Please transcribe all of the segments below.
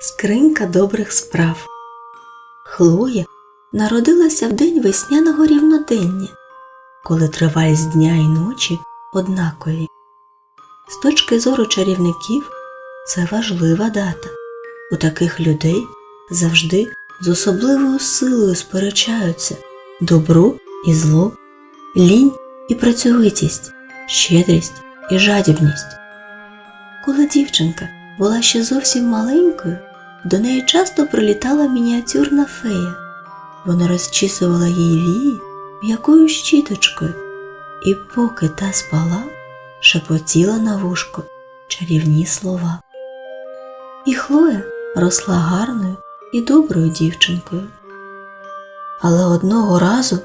Скринька добрих справ. Хлоя народилася в день весняного рівнодення, коли тривалість дня і ночі однакові. З точки зору чарівників це важлива дата. У таких людей завжди з особливою силою сперечаються добро і зло, лінь і працьовитість, щедрість і жадібність. Коли дівчинка була ще зовсім маленькою, до неї часто прилітала мініатюрна фея. Вона розчісувала їй вії м'якою щіточкою, і поки та спала, шепотіла на вушко чарівні слова. І Хлоя росла гарною і доброю дівчинкою. Але одного разу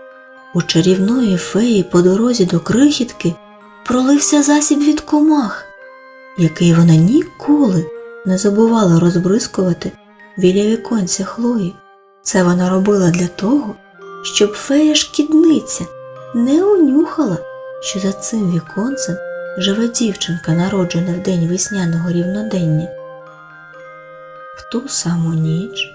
у чарівної феї по дорозі до крихітки пролився засіб від комах, який вона ніколи не забувала розбризкувати біля віконця Хлої. Це вона робила для того, щоб фея шкідниця не унюхала, що за цим віконцем живе дівчинка, народжена в день весняного рівнодення. В ту саму ніч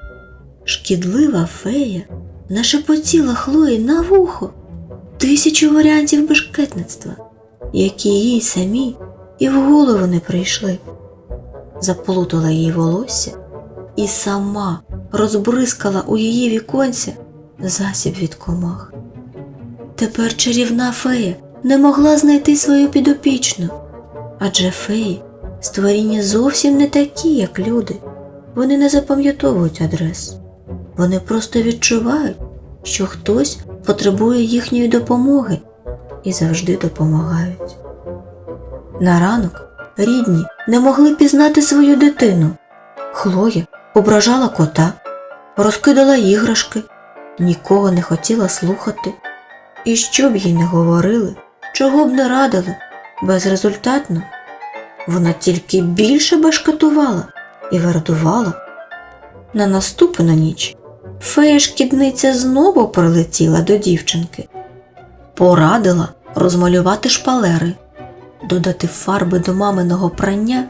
шкідлива фея нашепотіла Хлої на вухо тисячу варіантів бешкетництва, які їй самі і в голову не прийшли. Заплутала їй волосся і сама розбризкала у її віконця засіб від комах. Тепер чарівна фея не могла знайти свою підопічну, адже феї створіння зовсім не такі, як люди. Вони не запам'ятовують адрес. Вони просто відчувають, що хтось потребує їхньої допомоги і завжди допомагають. На ранок рідні не могли пізнати свою дитину. Хлоя ображала кота, розкидала іграшки, нікого не хотіла слухати. І що б їй не говорили, чого б не радили, безрезультатно. Вона тільки більше башкетувала і вердувала. На наступну ніч фея шкідниця знову прилетіла до дівчинки, порадила розмалювати шпалери, додати фарби до маминого прання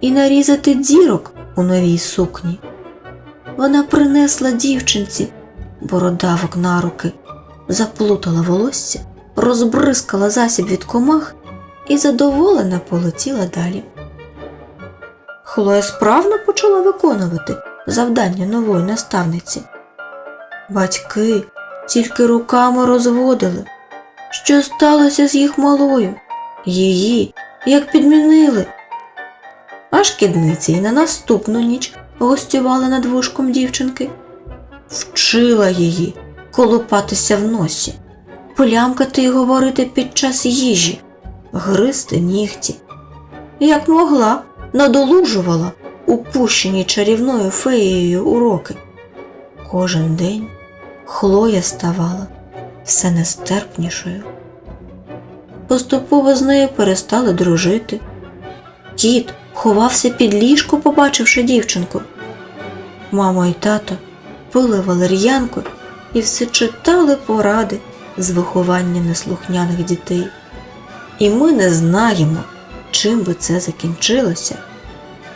і нарізати дірок у новій сукні. Вона принесла дівчинці бородавок на руки, заплутала волосся, розбризкала засіб від комах і задоволена полетіла далі. Хлоя справно почала виконувати завдання нової наставниці. Батьки тільки руками розводили, що сталося з їх малою, її як підмінили. А шкідниця й на наступну ніч гостювала над вушком дівчинки, вчила її колупатися в носі, плямкати й говорити під час їжі, гризти нігті. Як могла, надолужувала упущені чарівною феєю уроки. Кожен день Хлоя ставала все нестерпнішою. Поступово з нею перестали дружити. Кіт ховався під ліжко, побачивши дівчинку. Мама і тато пили валер'янку і все читали поради з виховання неслухняних дітей. І ми не знаємо, чим би це закінчилося.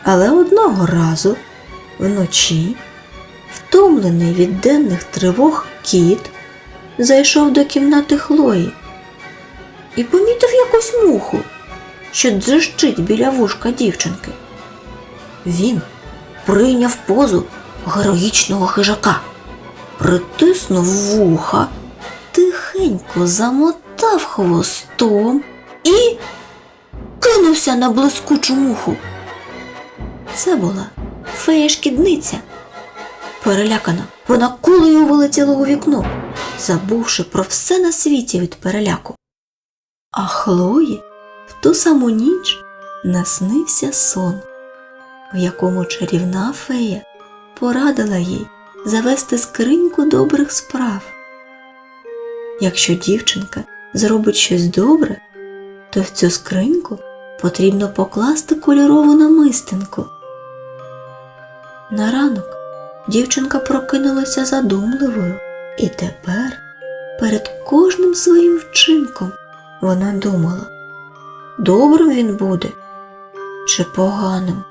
Але одного разу вночі, втомлений від денних тривог кіт зайшов до кімнати Хлої і помітив якусь муху, що дзищить біля вушка дівчинки. Він прийняв позу героїчного хижака, притиснув вуха, тихенько замотав хвостом і кинувся на блискучу муху. Це була фея-шкідниця. Перелякана, вона кулею вилетіла у вікно, забувши про все на світі від переляку. А Хлої в ту саму ніч наснився сон, в якому чарівна фея порадила їй завести скриньку добрих справ. Якщо дівчинка зробить щось добре, то в цю скриньку потрібно покласти кольорову намистинку. На ранок дівчинка прокинулася задумливою, і тепер перед кожним своїм вчинком вона думала, добрим він буде чи поганим.